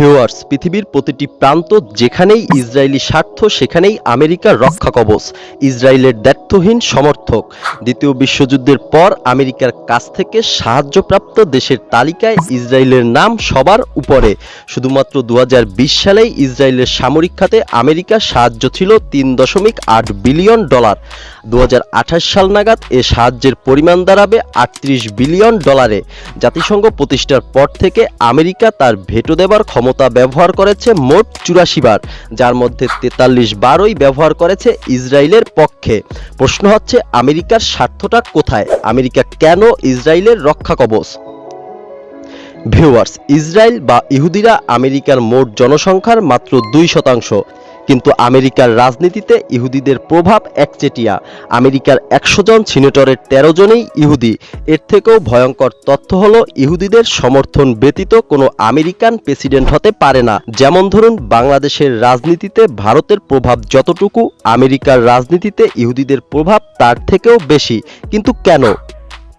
Viewers, পৃথিবীর প্রতিটি প্রান্ত যেখানেই ইসরায়েলি স্বার্থ, সেখানেই আমেরিকার রক্ষা কবচ, ইসরায়েলের দ্ব্যর্থহীন সমর্থক। দ্বিতীয় বিশ্বযুদ্ধের পর আমেরিকার কাছ থেকে সাহায্যপ্রাপ্ত দেশের তালিকায় ইসরায়েলের নাম সবার উপরে। শুধুমাত্র দু হাজার বিশ সালেই ইসরায়েলের সামরিক খাতে আমেরিকার সাহায্য ছিল তিন দশমিক আট বিলিয়ন ডলার। দু হাজার আঠাশ সাল নাগাদ এ সাহায্যের পরিমাণ দাঁড়াবে আটত্রিশ বিলিয়ন ডলারে। জাতিসংঘ প্রতিষ্ঠার পর থেকে আমেরিকা তার ভেটো দেবার ক্ষমতা ব্যবহার করেছে মোট চুরাশি বার, যার মধ্যে তেতাল্লিশ বারই ব্যবহার করেছে ইসরায়েলের পক্ষে। প্রশ্ন হচ্ছে, আমেরিকার স্বার্থটা কোথায়? আমেরিকা কেন ইসরায়েলের রক্ষা কবচ? ভিউয়ার্স, ইসরায়েল বা ইহুদিরা আমেরিকার মোট জনসংখ্যার মাত্র দুই শতাংশ। কিন্তু আমেরিকার রাজনীতিতে ইহুদিদের প্রভাব একচেটিয়া। আমেরিকার একশো জন সিনেটরের তেরো জনেই ইহুদি। এর থেকেও ভয়ঙ্কর তথ্য হল, ইহুদিদের সমর্থন ব্যতীত কোনো আমেরিকান প্রেসিডেন্ট হতে পারে না। যেমন ধরুন, বাংলাদেশের রাজনীতিতে ভারতের প্রভাব যতটুকু, আমেরিকার রাজনীতিতে ইহুদিদের প্রভাব তার থেকেও বেশি। কিন্তু কেন?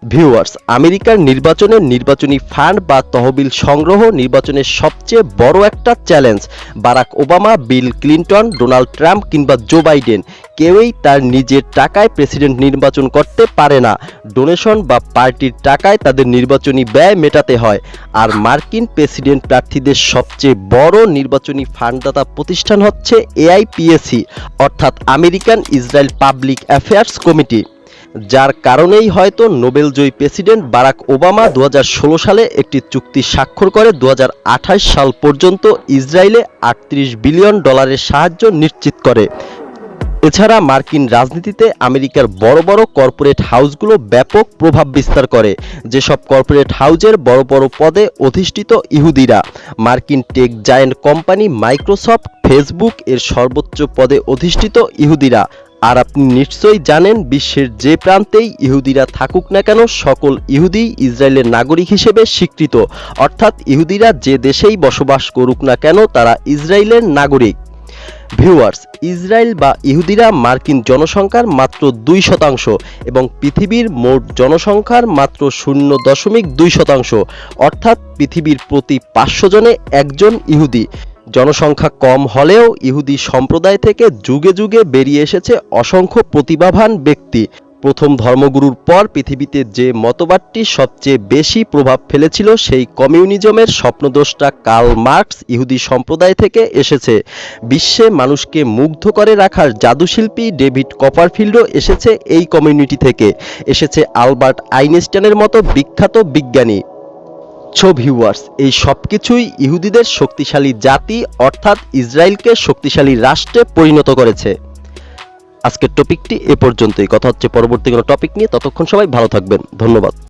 ভিউয়ার্স, আমেরিকার নির্বাচনের নির্বাচনী ফান্ড বা তহবিল সংগ্রহ নির্বাচনের সবচেয়ে বড় একটা challenge. Barack Obama, Bill Clinton, Donald Trump কিংবা জো বাইডেন কেউই তার নিজের টাকায় প্রেসিডেন্ট নির্বাচন করতে পারে না। ডোনেশন বা পার্টির টাকায় তাদের নির্বাচনী ব্যয় মেটাতে হয়। আর মার্কিন প্রেসিডেন্ট প্রার্থীদের সবচেয়ে বড় নির্বাচনী ফান্ডদাতা প্রতিষ্ঠান হচ্ছে এআইপিএসি, অর্থাৎ American Israel Public Affairs Committee. যার কারণেই হয়তো নোবেলজয়ী প্রেসিডেন্ট বারাক ওবামা দু হাজার ষোলো সালে একটি চুক্তি স্বাক্ষর করে দু হাজার আঠাশ সাল পর্যন্ত ইসরায়েলে আটত্রিশ বিলিয়ন ডলারের সাহায্য নিশ্চিত করে। এছাড়া মার্কিন রাজনীতিতে আমেরিকার বড় বড় কর্পোরেট হাউসগুলো ব্যাপক প্রভাব বিস্তার করে। যেসব কর্পোরেট হাউজের বড় বড় পদে অধিষ্ঠিত ইহুদিরা। মার্কিন tech giant company Microsoft, Facebook এর সর্বোচ্চ পদে অধিষ্ঠিত ইহুদিরা। আর আপনি নিশ্চয়ই জানেন, বিশ্বের যে প্রান্তেই ইহুদিরা থাকুক না কেন, সকল ইহুদি ইসরায়েলের নাগরিক হিসেবে স্বীকৃত। অর্থাৎ ইহুদিরা যে দেশেই বসবাস করুক না কেন, তারা ইসরায়েলের নাগরিক। ভিউয়ার্স, ইসরায়েল বা ইহুদিরা মার্কিন জনসংখ্যার মাত্র দুই শতাংশ এবং পৃথিবীর মোট জনসংখ্যার মাত্র শূন্য দশমিক দুই শতাংশ। অর্থাৎ পৃথিবীর প্রতি পাঁচশো জনে একজন ইহুদি। জনসংখ্যা কম হলেও ইহুদি সম্প্রদায় থেকে যুগে যুগে বেরিয়ে এসেছে অসংখ্য প্রতিভাবান ব্যক্তি। প্রথম ধর্মগুরুর পর পৃথিবীতে যে মতবাদটি সবচেয়ে বেশি প্রভাব ফেলেছিল সেই কমিউনিজমের স্বপ্নদোষটা কার্ল মার্কস ইহুদি সম্প্রদায় থেকে এসেছে। বিশ্বে মানুষকে মুগ্ধ করে রাখার জাদুশিল্পী ডেভিড কপারফিল্ডও এসেছে এই কমিউনিটি থেকে। এসেছে আলবার্ট আইনস্টাইনের মতো বিখ্যাত বিজ্ঞানী। সো ভিউয়ার্স এই সব কিছুই ইহুদিদের শক্তিশালী জাতি অর্থাৎ ইসরায়েলকে শক্তিশালী রাষ্ট্রে পরিণত করেছে। আজকের টপিকটি এ পর্যন্তই। কথা হচ্ছে পরবর্তী কোনো টপিক নিয়ে। ততক্ষণ সবাই ভালো থাকবেন। ধন্যবাদ।